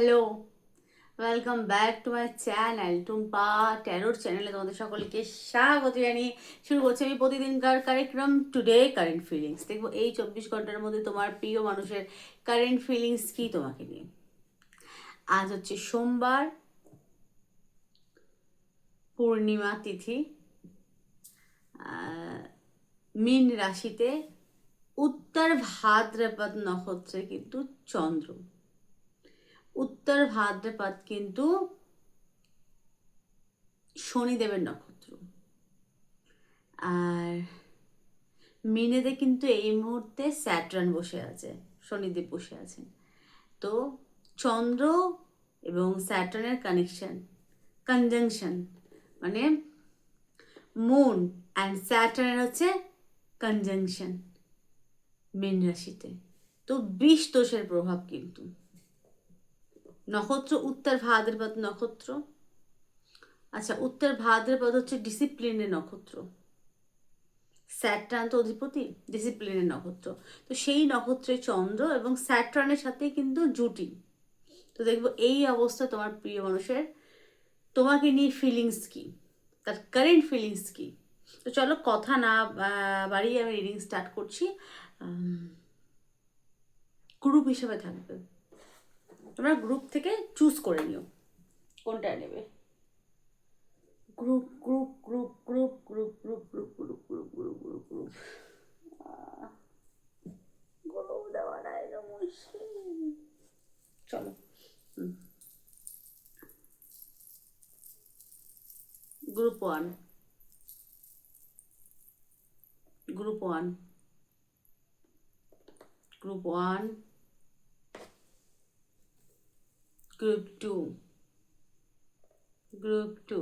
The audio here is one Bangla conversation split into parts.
Hello welcome back to my channel Tumpa ট্যারোর চ্যানেলে তোমাদের সকলকে স্বাগত জানিয়ে শুরু করছি আমি প্রতিদিনকার কার্যক্রম টুডে কারেন্ট ফিলিংস দেখব এই চব্বিশ ঘণ্টার মধ্যে তোমার প্রিয় মানুষের কারেন্ট ফিলিংস কি তোমাকে নিয়ে। আজ হচ্ছে সোমবার, পূর্ণিমা তিথি। মীন রাশিতে উত্তর ভাদ্রপদ নক্ষত্রে কিন্তু চন্দ্র। উত্তর ভাদ্রপদ কিন্তু শনিদেবের নক্ষত্র। আর মিনেতে কিন্তু এই মুহূর্তে স্যাটরান বসে আছে, শনিদেব বসে আছেন। তো চন্দ্র এবং স্যাটার্নের কানেকশন কনজাংশন মানে মুন অ্যান্ড স্যাটার্নের হচ্ছে কনজাংশন মীন রাশিতে। তো বিষ দোষের প্রভাব কিন্তু। নক্ষত্র, উত্তর ভাদ্রপদ নক্ষত্র। আচ্ছা উত্তর ভাদ্রপদ হচ্ছে ডিসিপ্লিনের নক্ষত্র। স্যাট্রান তো অধিপতি ডিসিপ্লিনের নক্ষত্র। তো সেই নক্ষত্রে চন্দ্র এবং স্যাট্রানের সাথে কিন্তু জুটি। তো দেখব এই অবস্থা তোমার প্রিয় মানুষের। তোমাকে নিয়ে ফিলিংস কি? তার কারেন্ট ফিলিংস কি? তো চলো কথা না বাড়িয়ে আমি রিডিং স্টার্ট করছি। গ্রুপ হিসেবে থাকবে। তোমরা গ্রুপ থেকে চুজ করে নিও কোনটা নেবে group group group group group group group group group group group group group দেওয়াটা এলো মুশকিল চলো group one group one group one group 2 group 2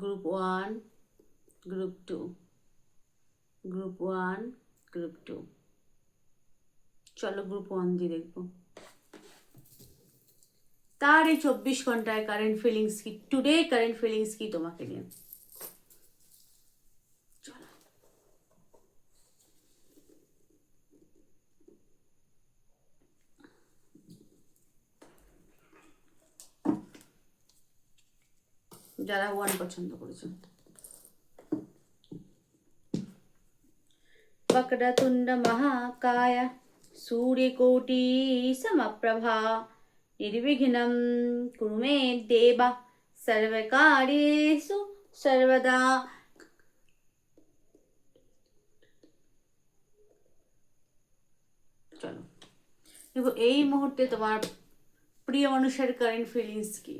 group 1 group 2 group 1 group 2 চলো গ্রুপ ওয়ান দিয়ে দেখব। তার এই চব্বিশ ঘন্টায় কারেন্ট ফিলিংস কি? টুডে কারেন্ট ফিলিংস কি তোমাকে নিয়ে? যারা ওয়ান পছন্দ করেছ వక్రతుండ మహాకాయ సూర్యకోటి సమప్రభా నిర్విఘ్నం కురు మే దేవ సర్వకార్యేషు సర్వదా চলো এই মুহূর্তে তোমার প্রিয় মানুষের কারেন্ট ফিলিংস কি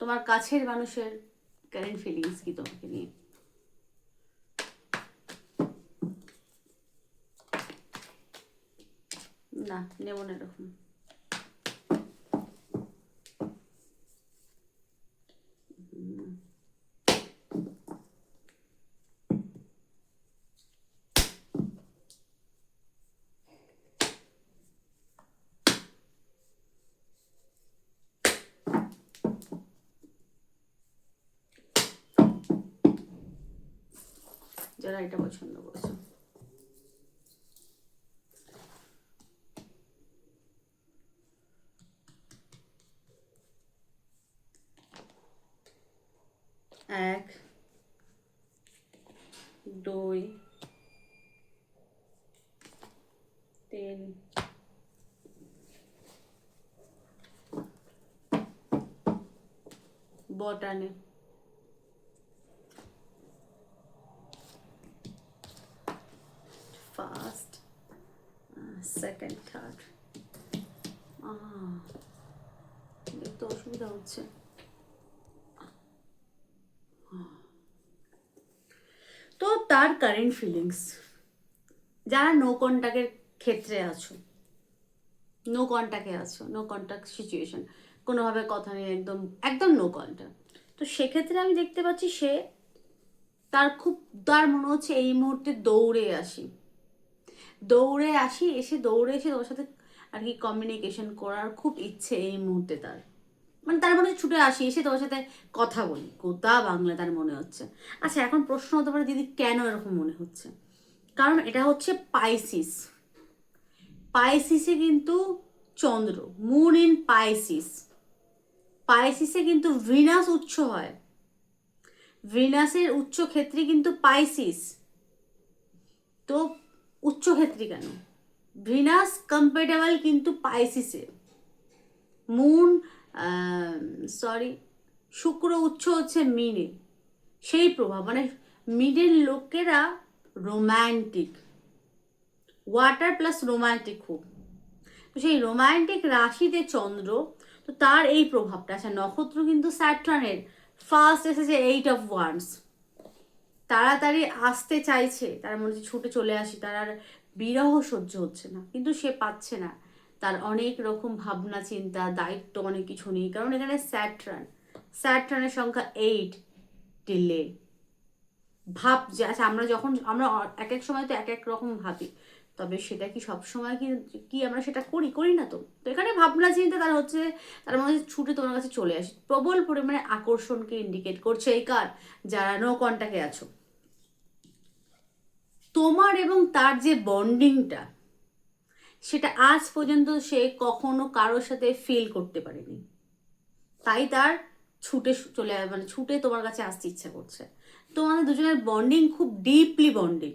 তোমার কাছের মানুষের কারেন্ট ফিলিংস কি তোমাকে নিয়ে? না নেব না এরকম। যারা এটা পছন্দ করেছে। এক দুই তিন বটানে ফার্স্ট সেকেন্ড থার্ড দেখতে অসুবিধা হচ্ছে তো তার কারেন্ট ফিলিংস যারা নো কন্ট্যাক্টের ক্ষেত্রে আছো নো কন্ট্যাক্টে আছো নো কন্ট্যাক্ট সিচুয়েশন কোনোভাবে কথা নেই, একদম একদম নো কন্ট্যাক্ট তো সেক্ষেত্রে আমি দেখতে পাচ্ছি সে তার খুব, তার মনে হচ্ছে এই মুহূর্তে দৌড়ে আসি। দৌড়ে আসি, এসে দৌড়ে এসে ওর সাথে আর কি কমিউনিকেশন করার খুব ইচ্ছে এই মুহূর্তে তার। মানে তার মনে ছুটে আসি, এসে তোমার সাথে কথা বলি। কোথা বাংলা তার মনে হচ্ছে। আচ্ছা এখন প্রশ্ন হতে পারে দিদি, কেন এরকম মনে হচ্ছে? কারণ এটা হচ্ছে পাইসিস পাইসিসে কিন্তু চন্দ্র মুন ইন পাইসিস পাইসিসে কিন্তু ভিনাস উচ্চ হয়। ভিনাসের উচ্চ ক্ষেত্রে কিন্তু পাইসিস তো উচ্চ ক্ষেত্রে কেন? ভিনাস কম্পেটেবল কিন্তু পাইসিসে মুন সরি শুক্র উচ্চ হচ্ছে মিনে। সেই প্রভাব মানে মিডের লোকেরা রোম্যান্টিক ওয়াটার প্লাস রোম্যান্টিক খুব তো সেই রোম্যান্টিক রাশিতে চন্দ্র, তো তার এই প্রভাবটা আচ্ছা নক্ষত্র কিন্তু স্যাট্রানের। ফার্স্ট এসেছে এইট অফ ওয়ান্স তাড়াতাড়ি আসতে চাইছে, তার মনে হচ্ছে ছুটে চলে আসি, তার আর বিরহ সহ্য হচ্ছে না। কিন্তু সে পাচ্ছে না। তার অনেক রকম ভাবনা, চিন্তা, দায়িত্ব অনেক কিছু নেই। কারণ এখানে স্যাট্রান, স্যাট্রানের সংখ্যা এইট ডিলে ভাব যে আচ্ছা আমরা যখন, আমরা এক এক সময় তো এক এক রকম ভাবি, তবে সেটা কি সব সময় কি কি আমরা সেটা করি? করি না তো। তো এখানে ভাবনা, চিন্তা, তার হচ্ছে, তার মধ্যে ছুটে তোমার কাছে চলে আসে। প্রবল পরিমাণে আকর্ষণকে ইন্ডিকেট করছে এই কার যারা নো কন্টাক্টে আছো। তোমার এবং তার যে বন্ডিংটা সেটা আজ পর্যন্ত সে কখনো কারোর সাথে ফিল করতে পারেনি। তাই তার ছুটে চলে মানে ছুটে তোমার কাছে আসতে ইচ্ছা করছে। তোমাদের দুজনের বন্ডিং খুব ডিপলি বন্ডিং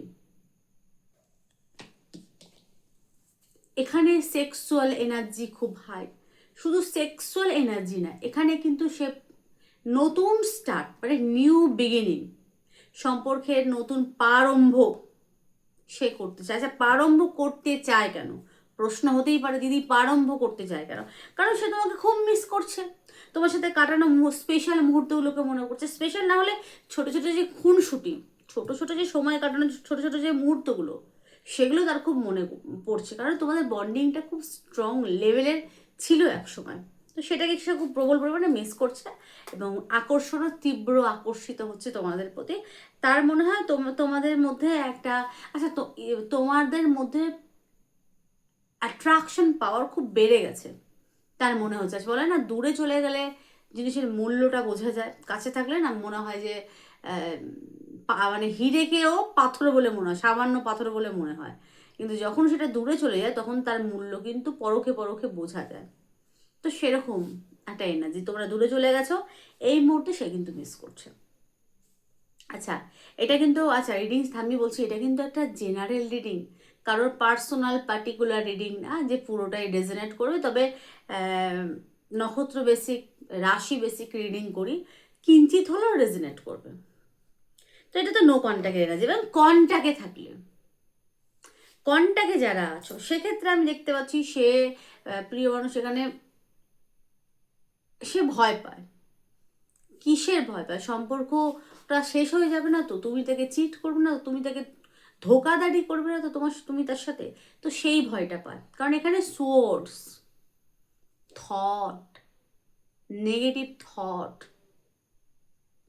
এখানে সেক্সুয়াল এনার্জি খুব হাই শুধু সেক্সুয়াল এনার্জি না, এখানে কিন্তু সে নতুন স্টার্ট মানে নিউ বিগিনিং সম্পর্কের নতুন প্রারম্ভ সে করতে চায়। আচ্ছা প্রারম্ভ করতে চায় কেন? প্রশ্ন হতেই পারে, দিদি, প্রারম্ভ করতে চায় কেন? কারণ সে তোমাকে খুব মিস করছে। তোমার সাথে কাটানো স্পেশাল মুহূর্তগুলোকে মনে করছে। স্পেশাল না হলে ছোট ছোট যে খুনসুটি, ছোট ছোট যে সময় কাটানো, ছোট ছোট যে মুহূর্তগুলো, সেগুলো তার খুব মনে পড়ছে। কারণ তোমাদের বন্ডিংটা খুব স্ট্রং লেভেলের ছিল এক সময়। তো সেটাকে সে খুব প্রবল পরিমাণে মিস করছে এবং আকর্ষণও তীব্র আকর্ষিত হচ্ছে তোমাদের প্রতি। তার মনে হয় তোমাদের মধ্যে একটা আচ্ছা তোমাদের মধ্যে অ্যাট্রাকশন পাওয়ার খুব বেড়ে গেছে। তার মনে হচ্ছে, বলে না, দূরে চলে গেলে জিনিসের মূল্যটা বোঝা যায়। কাছে থাকলে না মনে হয় যে মানে হিরেকেও পাথর বলে মনে হয়, সামান্য পাথর বলে মনে হয়। কিন্তু যখন সেটা দূরে চলে যায়, তখন তার মূল্য কিন্তু পরোক্ষে পরোক্ষে বোঝা যায়। তো সেরকম একটা এনার্জি তোমরা দূরে চলে গেছো, এই মুহূর্তে সে কিন্তু মিস করছে। আচ্ছা এটা কিন্তু আচ্ছা রিডিংস আমি বলছি, এটা কিন্তু একটা জেনারেল রিডিং কারোর পার্সোনাল পার্টিকুলার রিডিং না, যে পুরোটাই ডেজেনেট করবে। তবে নক্ষত্র বেসিক রাশি বেসিক রিডিং করি, কিঞ্চিত হলেও রেজনেট করবে। তো এটা তো নো কন্ট্যাক্টে এনার্জি এবং কন্ট্যাক্টে থাকলে কন্ট্যাক্টে যারা আছো, সেক্ষেত্রে আমি দেখতে পাচ্ছি সে প্রিয় মানুষ এখানে, সে ভয় পায়। কিসের ভয় পায়? সম্পর্কটা শেষ হয়ে যাবে না তো? তুমি তাকে চিট করবে না? তুমি তাকে ধোকাদারি করবে না তো তোমার, তুমি তার সাথে? তো সেই ভয়টা পায়। কারণ এখানে source thought negative thought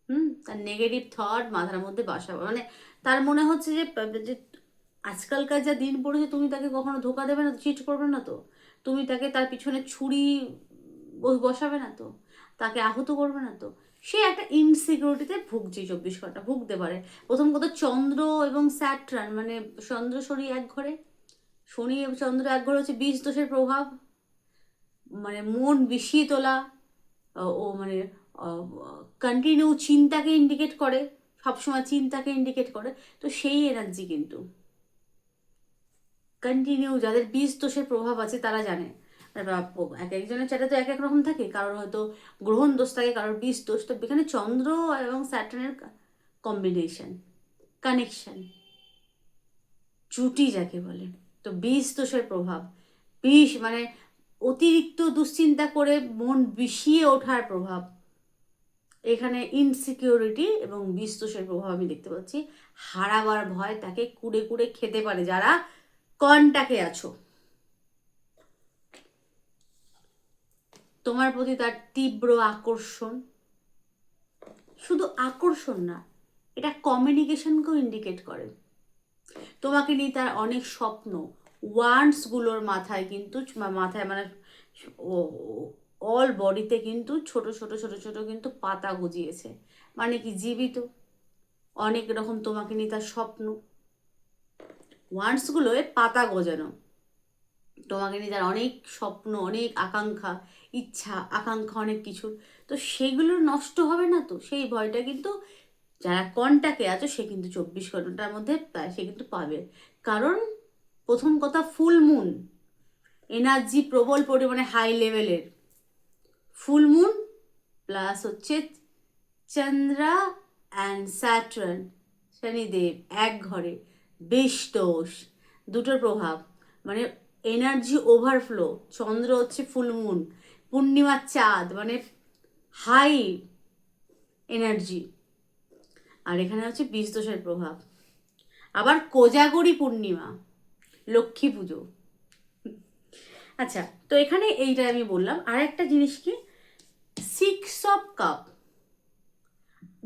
hmm? তার নেগেটিভ থট মাথার মধ্যে বাসা মানে তার মনে হচ্ছে যে যে আজকালকার যা দিন পড়েছে, তুমি তাকে কখনো ধোকা দেবে না চিট করবে না তো? তুমি তাকে তার পিছনে ছুরি বসাবে না তো? তাকে আহত করবে না তো? সে একটা ইনসিকিউরিটিতে ভুগছে চব্বিশ ঘণ্টা, ভুগতে পারে। প্রথম কথা, চন্দ্র এবং স্যাট্রান মানে চন্দ্র শনি এক ঘরে, শনি এবং চন্দ্র এক ঘরে হচ্ছে বীজ দোষের প্রভাব মানে মন বিষিয়ে তোলা ও মানে কন্টিনিউ চিন্তাকে ইন্ডিকেট করে, সবসময় চিন্তাকে ইন্ডিকেট করে। তো সেই এনার্জি কিন্তু। কন্টিনিউ যাদের বীজ দোষের প্রভাব আছে তারা জানে। এক একজনের চাটা তো এক এক রকম থাকে। কারোর হয়তো গ্রহণ দোষ থাকে, কারোর বীজ দোষ। তো এখানে চন্দ্র এবং স্যাটার্নের কম্বিনেশন কানেকশন জুটি যাকে বলে। তো বীজ দোষের প্রভাব। বিষ মানে অতিরিক্ত দুশ্চিন্তা করে মন বিষিয়ে ওঠার প্রভাব। এখানে ইনসিকিউরিটি এবং বিস্তোষের প্রভাব আমি দেখতে পাচ্ছি। হারাবার ভয় তাকে কুড়ে কুড়ে খেতে পারে। যারা কনটাকে আছো। তোমার প্রতি তার তীব্র আকর্ষণ। শুধু আকর্ষণ না, এটা কমিউনিকেশনকেও ইন্ডিকেট করে। তোমাকে নিয়ে তার অনেক স্বপ্ন ওয়ান্ডসগুলোর মাথায় কিন্তু মাথায় মানে অল বডিতে কিন্তু ছোট ছোট ছোট ছোট কিন্তু পাতা গজিয়েছে। মানে কি জীবিত? অনেক রকম তোমাকে নিয়ে তার স্বপ্ন। ওয়ান্ডসগুলোয় পাতা গজানো। তোমাকে নিয়ে তার অনেক স্বপ্ন, অনেক আকাঙ্ক্ষা। ইচ্ছা, আকাঙ্ক্ষা অনেক কিছু তো সেগুলো নষ্ট হবে না তো? সেই ভয়টা কিন্তু যারা কন্টাকে আছে, সে কিন্তু চব্বিশ ঘণ্টার মধ্যে সে কিন্তু পাবে। কারণ প্রথম কথা ফুল মুন এনার্জি প্রবল পরিমাণে হাই লেভেলের ফুল মুন প্লাস হচ্ছে চন্দ্রা অ্যান্ড স্যাটার্ন শনিদেব এক ঘরে। বেশ দোষ। দুটোর প্রভাব। মানে এনার্জি ওভারফ্লো চন্দ্র হচ্ছে ফুল মুন পূর্ণিমার চাঁদ মানে হাই এনার্জি আর এখানে হচ্ছে বিষ দোষের প্রভাব। আবার কোজাগরি পূর্ণিমা, লক্ষ্মী পুজো। আচ্ছা তো এখানে এইটা আমি বললাম। আর একটা জিনিস কি? সিক্স অফ কাপ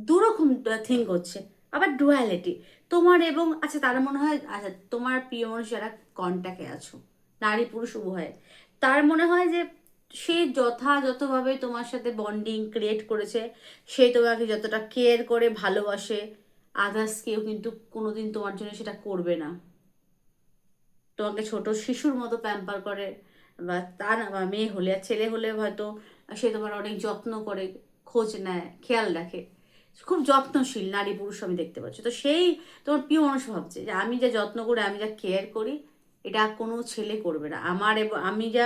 দুরকম থিঙ্ক হচ্ছে আবার ডুয়ালিটি তোমার এবং আচ্ছা তার মনে হয় আচ্ছা তোমার প্রিয় মানুষ যারা কন্ট্যাক্টে আছো নারী পুরুষ উভয়, তার মনে হয় যে সে যথাযথভাবে তোমার সাথে বন্ডিং ক্রিয়েট করেছে, সে তোমাকে যতটা কেয়ার করে, ভালোবাসে আদার্স কেউ কিন্তু কোনোদিন তোমার জন্য সেটা করবে না। তোমাকে ছোট শিশুর মতো প্যাম্পার করে, বা তা না বা মেয়ে হলে আর ছেলে হলে হয়তো সে তোমার অনেক যত্ন করে, খোঁজ নেয়, খেয়াল রাখে। খুব যত্নশীল নারী পুরুষ আমি দেখতে পাচ্ছি। তো সেই তোমার প্রিয় মানুষ ভাবছে যে আমি যা যত্ন করি, আমি যা কেয়ার করি, এটা কোনো ছেলে করবে না। আমার আমি যা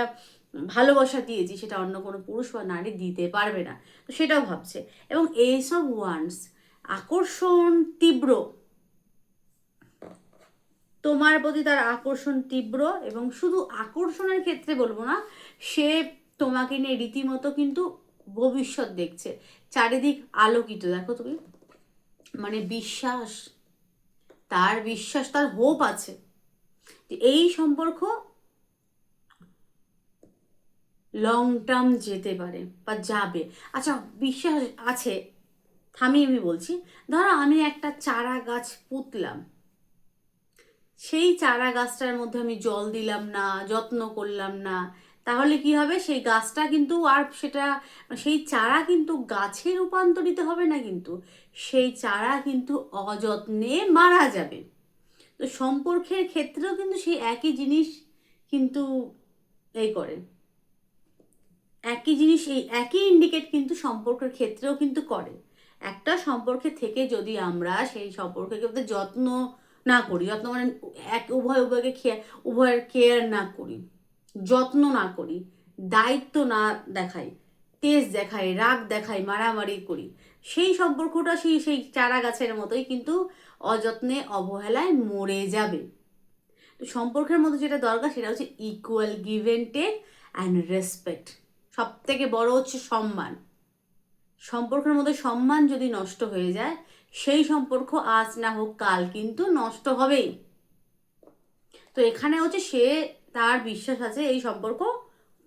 ভালোবাসা দিয়েছি, সেটা অন্য কোনো পুরুষ বা নারী দিতে পারবে না। তো সেটাও ভাবছে। এবং এইসব ওয়ান্স আকর্ষণ তীব্র। তোমার প্রতি তার আকর্ষণ তীব্র এবং শুধু আকর্ষণের ক্ষেত্রে বলব না, সে তোমাকে নিয়ে রীতিমতো কিন্তু ভবিষ্যৎ দেখছে। চারিদিক আলোকিত। দেখো তুমি মানে বিশ্বাস, তার বিশ্বাস, তার হোপ আছে। এই সম্পর্ক লং টার্ম যেতে পারে বা যাবে। আচ্ছা বিশ্বাস আছে থামি আমি বলছি। ধরো আমি একটা চারা গাছ পুঁতলাম। সেই চারা গাছটার মধ্যে আমি জল দিলাম না, যত্ন করলাম না। তাহলে কি হবে? সেই গাছটা কিন্তু আর সেটা, সেই চারা কিন্তু গাছে রূপান্তরিত হবে না কিন্তু, সেই চারা কিন্তু অযত্নে মারা যাবে। তো সম্পর্কের ক্ষেত্রেও কিন্তু সেই একই জিনিস কিন্তু এই করে। একই জিনিস, এই একই ইন্ডিকেট কিন্তু সম্পর্কের ক্ষেত্রেও কিন্তু করে। একটা সম্পর্কে থেকে যদি আমরা সেই সম্পর্কে কিন্তু যত্ন না করি যত্ন মানে এক, উভয়, উভয়কে উভয়ের কেয়ার না করি, যত্ন না করি, দায়িত্ব না দেখাই, তেজ দেখাই, রাগ দেখাই, মারামারি করি, সেই সম্পর্কটা সেই সেই চারা গাছের মতোই কিন্তু অযত্নে, অবহেলায় মরে যাবে। তো সম্পর্কের মধ্যে যেটা দরকার সেটা হচ্ছে equal give take and respect সব থেকে বড় হচ্ছে সম্মান। সম্পর্কের মধ্যে সম্মান যদি নষ্ট হয়ে যায়, সেই সম্পর্ক আজ না হোক কাল কিন্তু নষ্ট হবেই। তো এখানে হচ্ছে সে তার বিশ্বাস আছে এই সম্পর্ক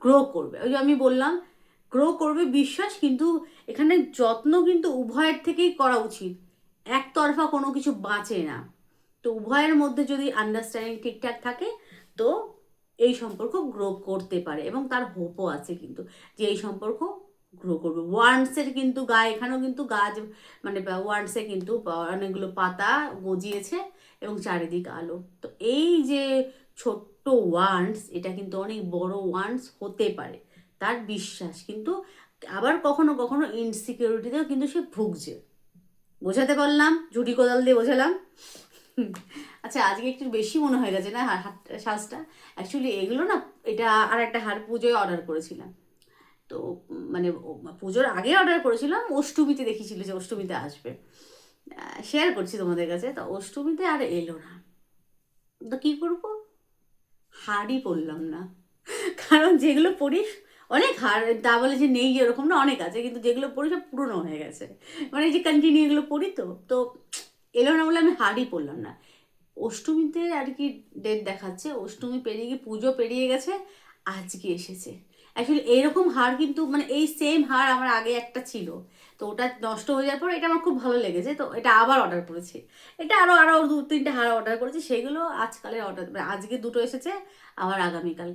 গ্রো করবে। ওই যে আমি বললাম গ্রো করবে বিশ্বাস কিন্তু এখানে যত্ন কিন্তু উভয়ের থেকেই করা উচিত। একতরফা কোনো কিছু বাঁচে না। তো উভয়ের মধ্যে যদি আন্ডারস্ট্যান্ডিং ঠিকঠাক থাকে, তো এই সম্পর্ক গ্রো করতে পারে এবং তার হোপও আছে কিন্তু যে এই সম্পর্ক গ্রো করবে। ওয়ান্সের কিন্তু গায়ে এখানেও কিন্তু গাছ মানে ওয়ান্সে কিন্তু অনেকগুলো পাতা গজিয়েছে এবং চারিদিক আলো। তো এই যে ছোট্ট ওয়ান্স এটা কিন্তু অনেক বড় ওয়ান্স হতে পারে। তার বিশ্বাস কিন্তু আবার কখনো কখনো ইনসিকিউরিটিতেও কিন্তু সে ভুগছে। বোঝাতে পারলাম? ঝুটি কোদাল দিয়ে বোঝালাম? আচ্ছা আজকে একটু বেশি মনে হয়ে গেছে না শ্বাসটা অ্যাকচুয়ালি এগুলো না, এটা আর একটা হার পুজোয় অর্ডার করেছিলাম। তো মানে পুজোর আগে অর্ডার করেছিলাম, অষ্টমীতে দেখেছিল যে অষ্টমীতে আসবে। শেয়ার করছি তোমাদের কাছে, তো অষ্টমীতে আর এলো না। তো কী করব? হারই পরলাম না। কারণ যেগুলো পড়িস অনেক হার তা বলে যে নেই এরকম না, অনেক আছে, কিন্তু যেগুলো পড়ি সব পুরনো হয়ে গেছে। মানে যে কন্টিনিউ এগুলো পড়ি তো তো এলো না বলে আমি হারই পরলাম না। অষ্টমীতে আর কি ডেট দেখাচ্ছে। অষ্টমী পেরিয়ে গিয়ে পুজো পেরিয়ে গেছে, আজকে এসেছে। অ্যাকচুয়ালি এইরকম হার কিন্তু মানে এই সেম হার আমার আগে একটা ছিল। তো ওটা নষ্ট হয়ে যাওয়ার পর এটা আমার খুব ভালো লেগেছে, তো এটা আবার অর্ডার করেছি। এটা আরও আরও দু, তিনটে হার অর্ডার করেছি, সেগুলো আজকালের অর্ডার মানে আজকে দুটো এসেছে, আবার আগামীকাল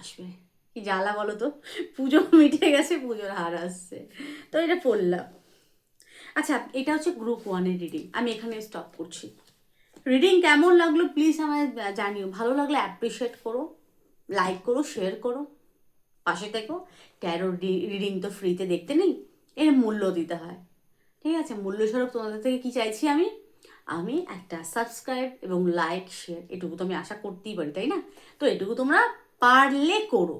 আসবে। কি জ্বালা বলো তো? পুজো মিটে গেছে, পুজোর হার আসছে। তো এটা পড়লাম। আচ্ছা এটা হচ্ছে গ্রুপ ওয়ানের রিডিং আমি এখানে স্টপ করছি। রিডিং কেমন লাগল প্লিজ আমায় জানিও। ভালো লাগলে অ্যাপ্রিসিয়েট করো লাইক করো শেয়ার করো, পাশে থেকো। ট্যারো রিডিং তো ফ্রিতে দেখতে নেই, এর মূল্য দিতে হয়। ঠিক আছে, মূল্যস্বরূপ তোমাদের থেকে কি চাইছি আমি? আমি একটা সাবস্ক্রাইব এবং লাইক শেয়ার এটুকু তো আমি আশা করতেই পারি, তাই না? তো এটুকু তোমরা পারলে করো।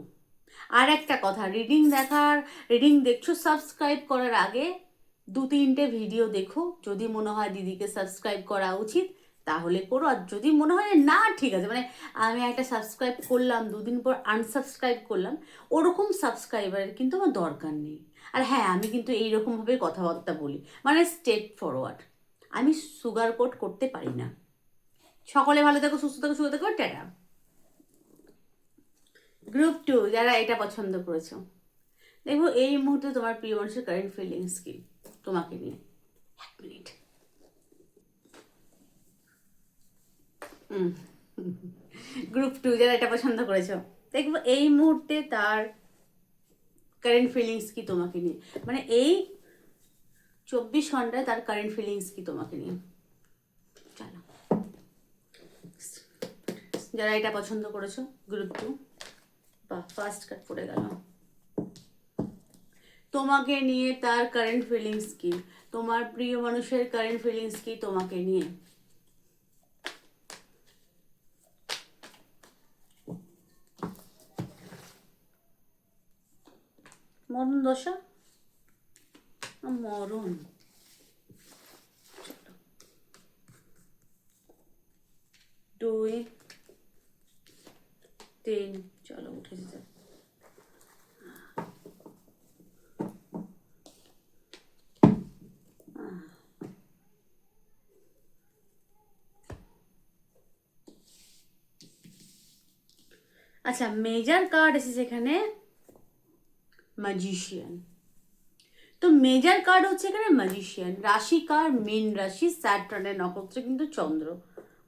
আর একটা কথা রিডিং দেখার রিডিং দেখছ সাবস্ক্রাইব করার আগে দু তিনটে ভিডিও দেখো। যদি মনে হয় দিদিকে সাবস্ক্রাইব করা উচিত তাহলে করো। আর যদি মনে হয় না, ঠিক আছে। মানে আমি একটা সাবস্ক্রাইব করলাম, দুদিন পর আনসাবস্ক্রাইব করলাম, ওরকম সাবস্ক্রাইবারের কিন্তু আমার দরকার নেই। আর হ্যাঁ আমি কিন্তু এইরকমভাবে কথাবার্তা বলি। মানে স্টেট ফরওয়ার্ড আমি সুগার কোট করতে পারি না। সকলে ভালো থাকো, সুস্থ থাকো সুস্থ থাকো, টাটা। গ্রুপ টু যারা এটা পছন্দ করেছ। দেখো এই মুহূর্তে তোমার প্রিয় মানুষের কারেন্ট ফিলিংস কি? তোমাকে নিয়ে। এক মিনিট গ্রুপ টু যারা এটা পছন্দ করেছ। দেখব এই মুহূর্তে তার কারেন্ট ফিলিংস কি তোমাকে নিয়ে? মানে এই চব্বিশ ঘন্টায় তার কারেন্ট ফিলিংস কি তোমাকে নিয়ে? চলো। যারা এটা পছন্দ করেছ গ্রুপ টু বা ফার্স্ট কাট পড়ে গেল। তোমাকে নিয়ে তার কারেন্ট ফিলিংস কি? তোমার প্রিয় মানুষের কারেন্ট ফিলিংস কি তোমাকে নিয়ে? মরণ দশা? মরণ। দুই তিন চলো উঠে যেতে। আচ্ছা মেজার কার্ড এসেছে এখানে। ম্যাজিশিয়ান তো মেজার কার্ড হচ্ছে এখানে ম্যাজিশিয়ান রাশি কার মেন রাশি স্যাটার্নের নক্ষত্র কিন্তু চন্দ্র,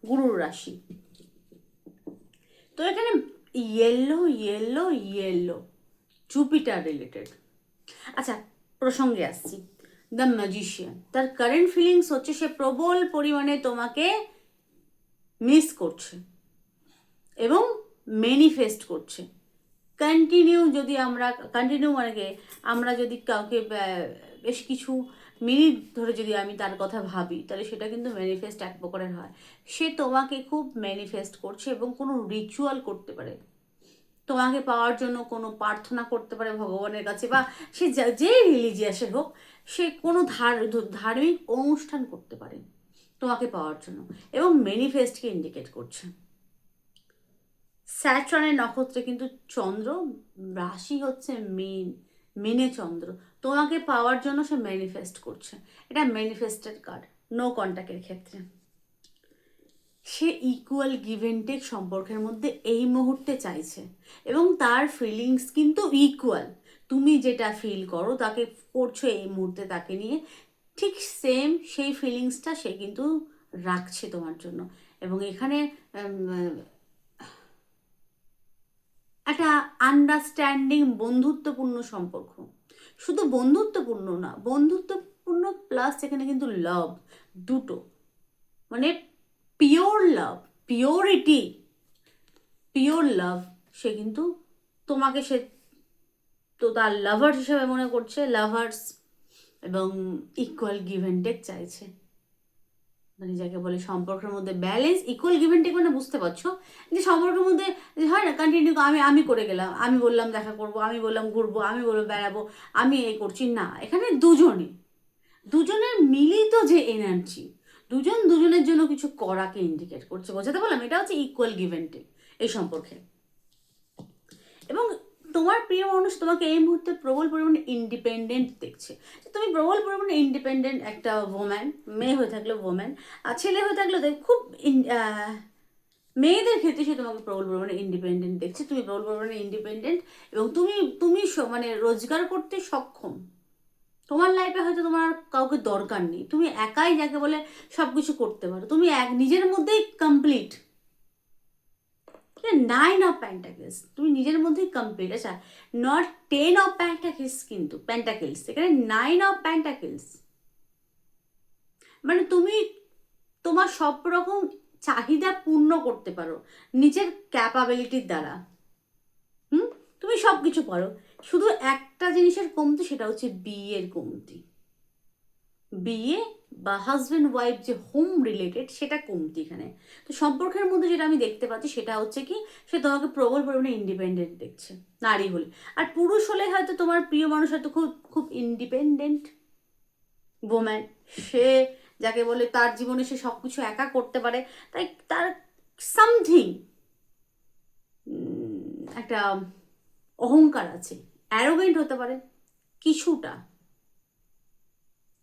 গুরুর রাশি। তো এখানে yellow yellow yellow Jupiter related আচ্ছা প্রসঙ্গে আসছি। দ্য ম্যাজিশিয়ান তার কারেন্ট ফিলিংস হচ্ছে সে প্রবল পরিমাণে তোমাকে মিস করছে এবং ম্যানিফেস্ট করছে। কন্টিনিউ যদি আমরা কন্টিনিউ মানে আমরা যদি কাউকে বেশ কিছু মিনিট ধরে যদি আমি তার কথা ভাবি, তাহলে সেটা কিন্তু ম্যানিফেস্ট এক প্রকারের হয়। সে তোমাকে খুব ম্যানিফেস্ট করছে এবং কোনো রিচুয়াল করতে পারে। তোমাকে পাওয়ার জন্য কোনো প্রার্থনা করতে পারে ভগবানের কাছে বা সে যা- যেই রিলিজিয়াসের হোক, সে কোনো ধার- ধার্মিক অনুষ্ঠান করতে পারে তোমাকে পাওয়ার জন্য এবং ম্যানিফেস্টকে ইন্ডিকেট করছে। স্যাট্রনের নক্ষত্রে কিন্তু চন্দ্র, রাশি হচ্ছে মেন মেনে চন্দ্র। তোমাকে পাওয়ার জন্য সে ম্যানিফেস্ট করছে। এটা ম্যানিফেস্টেড কার্ড নো কন্ট্যাক্টের ক্ষেত্রে। সে ইকুয়াল গিভ অ্যান্ড টেক সম্পর্কের মধ্যে এই মুহূর্তে চাইছে। এবং তার ফিলিংস কিন্তু ইকুয়াল তুমি যেটা ফিল করো, তাকে করছ এই মুহূর্তে তাকে নিয়ে, ঠিক সেম সেই ফিলিংসটা সে কিন্তু রাখছে তোমার জন্য। এবং এখানে একটা আন্ডারস্ট্যান্ডিং বন্ধুত্বপূর্ণ সম্পর্ক। শুধু বন্ধুত্বপূর্ণ না, বন্ধুত্বপূর্ণ প্লাস এখানে কিন্তু লাভ দুটো। মানে pure love purity pure love সে কিন্তু তোমাকে সে তো তার লাভার্স হিসেবে মনে করছে লাভার্স এবং ইকুয়াল গিভ অ্যান্ড টেক চাইছে। মানে যাকে বলে সম্পর্কের মধ্যে balance equal give and take মানে বুঝতে পারছ? যে সম্পর্কের মধ্যে হয় না কন্টিনিউ আমি আমি করে গেলাম, আমি বললাম দেখা করব, আমি বললাম ঘুরবো, আমি বললাম বেড়াবো, আমি এই করছি, না। এখানে দুজনে, দুজনের মিলিত যে এনার্জি দুজন দুজনের জন্য কিছু করাকে ইন্ডিকেট করছে। বোঝাতে বললাম এটা হচ্ছে ইকুয়াল গিভ অ্যান্ড টেক এই সম্পর্কে। এবং তোমার প্রিয় মানুষ তোমাকে এই মুহূর্তে প্রবল পরিমাণে ইন্ডিপেন্ডেন্ট দেখছে। তুমি প্রবল পরিমাণে ইন্ডিপেন্ডেন্ট একটা ওম্যান মেয়ে হয়ে থাকলে ওম্যান আর ছেলে হয়ে থাকলে দেখ খুব মেয়েদের ক্ষেত্রে সে তোমাকে প্রবল পরিমাণে ইন্ডিপেন্ডেন্ট দেখছে। তুমি প্রবল পরিমাণে ইন্ডিপেন্ডেন্ট এবং তুমি তুমি মানে রোজগার করতে সক্ষম। তোমার লাইফে হয়তো তোমার কাউকে দরকার নেই। তুমি একাই যাকে বলে সব কিছু করতে পারো। তুমি এক, নিজের মধ্যেই কমপ্লিট নাইন অফ প্যান্টাকেলস তুমি নিজের মধ্যেই কমপ্লিট আচ্ছা নট টেন অফ প্যান্টাকেলস কিন্তু প্যান্টাকেলস এখানে নাইন অফ প্যান্টাকেলস মানে তুমি তোমার সব রকম চাহিদা পূর্ণ করতে পারো, নিজের ক্যাপাবিলিটির দ্বারা। হুম? তুমি সব কিছু পারো শুধু একটা জিনিসের কমতি, সেটা হচ্ছে বিয়ের কমতি। বিয়ে বা হাজব্যান্ড ওয়াইফ যে হোম রিলেটেড সেটা কমতি এখানে। তো সম্পর্কের মধ্যে যেটা আমি দেখতে পাচ্ছি সেটা হচ্ছে কি, সে তোমাকে প্রবল পরিমাণে ইন্ডিপেন্ডেন্ট দেখছে, নারী হলে। আর পুরুষ হলে হয়তো তোমার প্রিয় মানুষ হয়তো খুব খুব ইন্ডিপেন্ডেন্ট ওম্যান সে যাকে বলে তার জীবনে সে সব কিছু একা করতে পারে। তাই তার সামথিং একটা অহংকার আছে। অ্যারোগেন্ট হতে পারে, কিছুটা।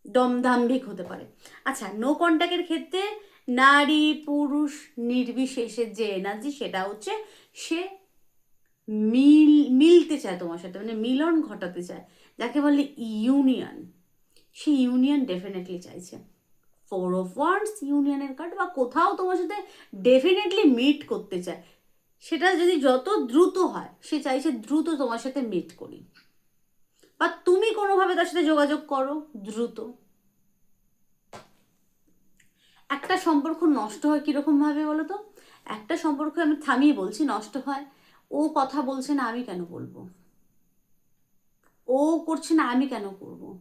দমদাম্ভিক হতে পারে। আচ্ছা নো কন্ট্যাক্টের ক্ষেত্রে নারী, পুরুষ, নির্বিশেষে যে এনার্জি সেটা হচ্ছে সে মিল, মিলতে চায় তোমার সাথে মানে মিলন ঘটাতে চায়। যাকে বলে ইউনিয়ন সে ইউনিয়ন ডেফিনেটলি চাইছে। ফোর অফ ওয়ান্স ইউনিয়নের কার্ড বা কোথাও তোমার সাথে ডেফিনেটলি মিট করতে চায়। সেটা যদি যত দ্রুত হয়, সে চাইছে দ্রুত তোমার সাথে মিট করি। বা তুমি কোনোভাবে তার সাথে যোগাযোগ করো? দ্রুত। একটা সম্পর্ক নষ্ট হয় কীরকম ভাবে বলো তো? একটা সম্পর্ক আমি থামিয়ে বলছি, নষ্ট হয়। ও কথা বলছে না আমি কেন বলব? ও করছে না আমি কেন করব?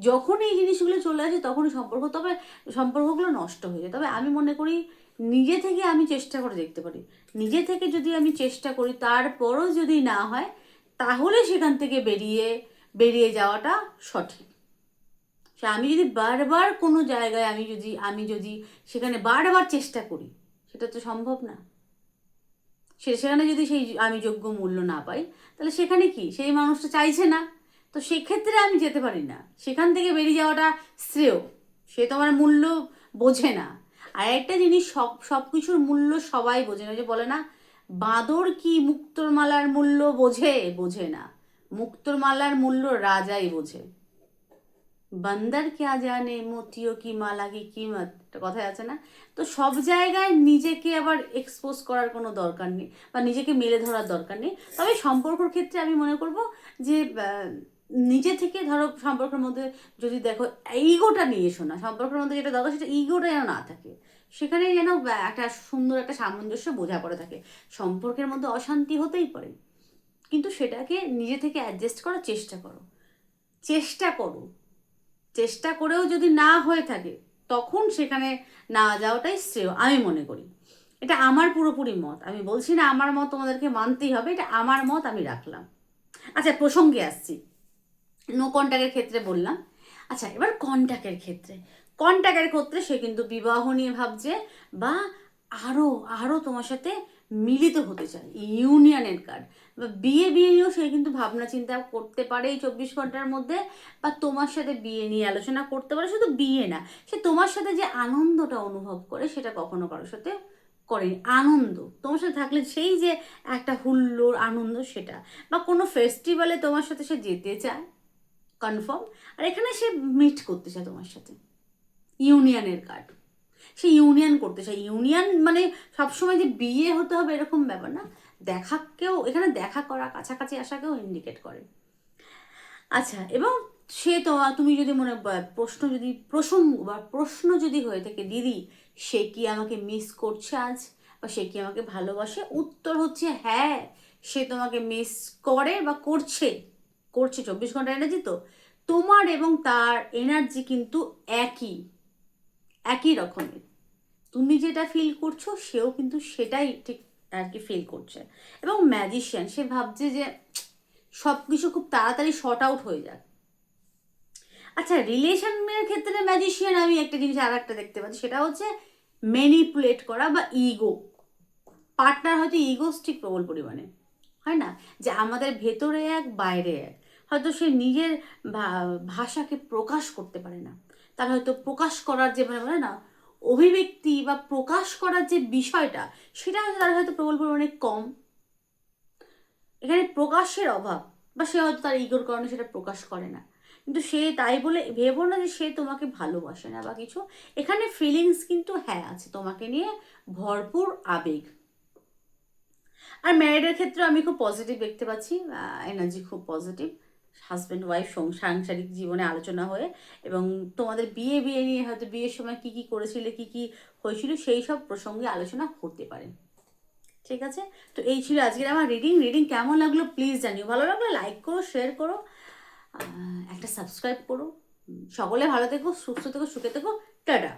যখন এই জিনিসগুলো চলে আসে তখনই সম্পর্ক, তবে সম্পর্কগুলো নষ্ট হয়ে যায়। তবে আমি মনে করি নিজে থেকে আমি চেষ্টা করে দেখতে পারি। নিজে থেকে যদি আমি চেষ্টা করি, তারপরও যদি না হয় তাহলে সেখান থেকে বেরিয়ে বেরিয়ে যাওয়াটা সঠিক। সে আমি যদি বারবার কোনো জায়গায় আমি যদি আমি যদি সেখানে বারবার চেষ্টা করি, সেটা তো সম্ভব না। সে, সেখানে যদি সেই আমি যোগ্য মূল্য না পাই, তাহলে সেখানে কি? সেই মানুষটা চাইছে না। তো সেক্ষেত্রে আমি যেতে পারি না। সেখান থেকে বেরিয়ে যাওয়াটা শ্রেয়। সে তো আমার মূল্য বোঝে না। আর একটা জিনিস সব সব কিছুর মূল্য সবাই বোঝে না। যে বলে না বাঁদর কি মুক্তোর মালার মূল্য বোঝে? বোঝে না। মুক্তোর মালার মূল্য রাজাই বোঝে। বান্দার কে জানে? মোতিও কি, মালা কি কিমত? একটা কথায় আছে না? তো সব জায়গায় নিজেকে আবার এক্সপোজ করার কোনো দরকার নেই বা নিজেকে মেলে ধরার দরকার নেই। তবে সম্পর্কর ক্ষেত্রে আমি মনে করব যে নিজে থেকে ধরো সম্পর্কের মধ্যে যদি দেখো ইগোটা নিয়ে এসো না। সম্পর্কের মধ্যে যেটা দরকার সেটা ইগোটা যেন না থাকে। সেখানে যেন একটা সুন্দর একটা সামঞ্জস্য বোঝাপড়া থাকে। সম্পর্কের মধ্যে অশান্তি হতেই পারে। কিন্তু সেটাকে নিজে থেকে অ্যাডজাস্ট করার চেষ্টা করো। চেষ্টা করো। চেষ্টা করেও যদি না হয়ে থাকে, তখন সেখানে না যাওয়াটাই শ্রেয়, আমি মনে করি। এটা আমার পুরোপুরি মত। আমি বলছি না আমার মত তোমাদেরকে মানতেই হবে, এটা আমার মত আমি রাখলাম। আচ্ছা প্রসঙ্গে আসছি। নো কন্ট্যাক্টের ক্ষেত্রে বললাম। আচ্ছা এবার কন্ট্যাক্টের ক্ষেত্রে। কন্ট্যাক্টের ক্ষেত্রে সে কিন্তু বিবাহ নিয়ে ভাবছে বা আরও আরও তোমার সাথে মিলিত হতে চায় ইউনিয়নের কার্ড বা বিয়ে বিয়ে নিয়েও সে কিন্তু ভাবনা চিন্তা করতে পারে এই চব্বিশ ঘণ্টার মধ্যে বা তোমার সাথে বিয়ে নিয়ে আলোচনা করতে পারে, শুধু বিয়ে না, সে তোমার সাথে যে আনন্দটা অনুভব করে সেটা কখনো কারোর সাথে করেনি, আনন্দ। তোমার সাথে থাকলে সেই যে একটা হুল্লোর আনন্দ সেটা। বা কোনো ফেস্টিভ্যালে তোমার সাথে সে যেতে চায় কনফার্ম আর এখানে সে মিট করতে চায় তোমার সাথে। ইউনিয়নের কার্ড। সে ইউনিয়ন করতে চায়। ইউনিয়ন মানে সবসময় যে বিয়ে হতে হবে এরকম ব্যাপার না। দেখাকেও এখানে দেখা করা, কাছাকাছি আসাকেও ইন্ডিকেট করে। আচ্ছা এবং সে তো, তুমি যদি মনে প্রশ্ন যদি, প্রসঙ্গ বা প্রশ্ন যদি হয়ে থাকে, দিদি, সে কি আমাকে মিস করছে আজ? বা সে কি আমাকে ভালোবাসে? উত্তর হচ্ছে হ্যাঁ সে তোমাকে মিস করে বা করছে। করছে, চব্বিশ ঘণ্টা এনার্জি তো। তোমার এবং তার এনার্জি কিন্তু একই। একই রকমের। তুমি যেটা ফিল করছ, সেও কিন্তু সেটাই ঠিক আর কি ফিল করছে। এবং ম্যাজিশিয়ান সে ভাবছে যে সব কিছু খুব তাড়াতাড়ি শর্ট আউট হয়ে যাক। আচ্ছা রিলেশনের ক্ষেত্রে ম্যাজিশিয়ান আমি একটা জিনিস আর একটা দেখতে পাচ্ছি, সেটা হচ্ছে ম্যানিপুলেট করা বা ইগো পার্টনার হয়তো ইগোস্টিক প্রবল পরিমাণে, হয় না? যে আমাদের ভেতরে এক, বাইরে এক। হয়তো সে নিজের ভাষাকে প্রকাশ করতে পারে না। তার হয়তো প্রকাশ করার যে মানে বলে না, অভিব্যক্তি বা প্রকাশ করার যে বিষয়টা, সেটা হয়তো তার হয়তো প্রবল পরিমাণে কম। এখানে প্রকাশের অভাব, বা সে হয়তো তার ইগোর কারণে সেটা প্রকাশ করে না। কিন্তু সে তাই বলে ভেবো না যে সে তোমাকে ভালোবাসে না বা কিছু। এখানে ফিলিংস কিন্তু হ্যাঁ আছে, তোমাকে নিয়ে ভরপুর আবেগ। আর ম্যারিডের ক্ষেত্রে আমি খুব পজিটিভ দেখতে পাচ্ছি এনার্জি খুব পজিটিভ হাজব্যান্ড ওয়াইফ সাংসারিক জীবনে আলোচনা হয়ে এবং তোমাদের বিয়ে বিয়ে নিয়ে হয়তো বিয়ের সময় কি কি করেছিলে, কি কি হয়েছিল সেই সব প্রসঙ্গে আলোচনা করতে পারে ঠিক আছে? তো এই ছিল আজকের আমার রিডিং রিডিং কেমন লাগল প্লিজ জানিও। ভালো লাগল লাইক করো শেয়ার করো একটা সাবস্ক্রাইব করো। সকলে ভালো থেকো, সুস্থ থেকো, সুখে থেকো। টাটা!